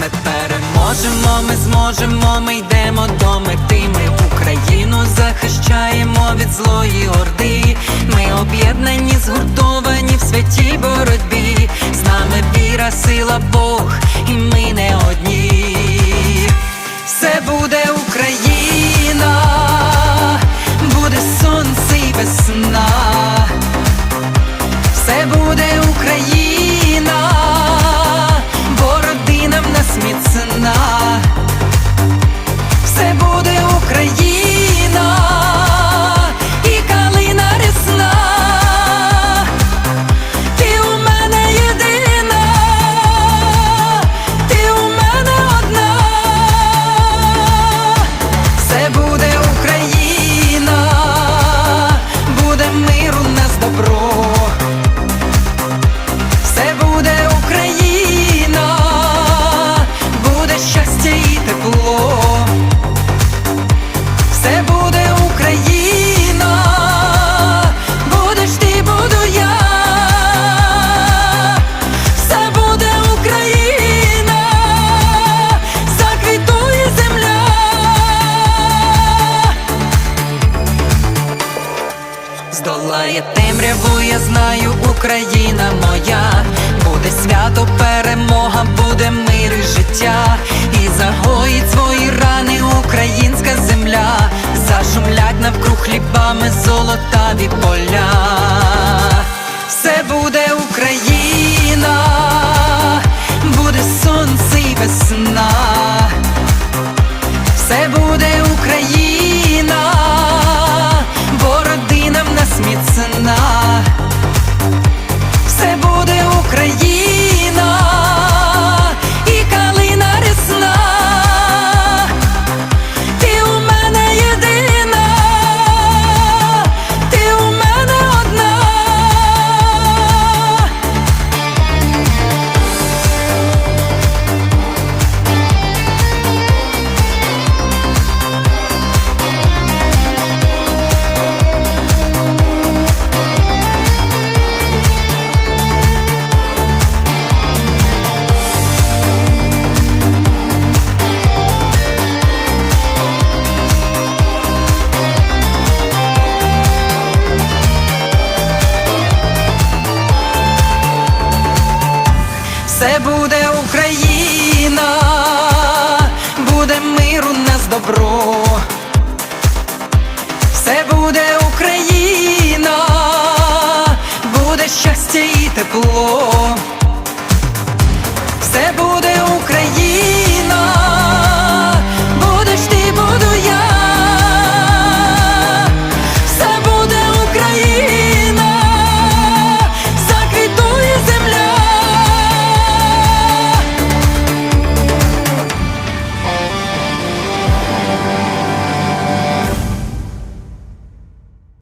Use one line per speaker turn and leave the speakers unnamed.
Ми переможемо, ми зможемо, ми йдемо до мети. Ми Україну захищаємо від злої орди. Ми об'єднані, згуртовані в святій боротьбі. З нами віра, сила, Бог, і ми не одні. Все буде Україна, буде сонце і весна. Все буде Здолає темряву, я знаю, Україна моя. Буде свято, перемога, буде мир і життя. І загоїть свої рани українська земля. Зашумлять навкруг хлібами золотаві поля. Все буде Україна, буде сонце і весна. Все буде Все буде Україна, буде миру нас добро. Все буде Україна, буде щастя і тепло. Все буде Україна.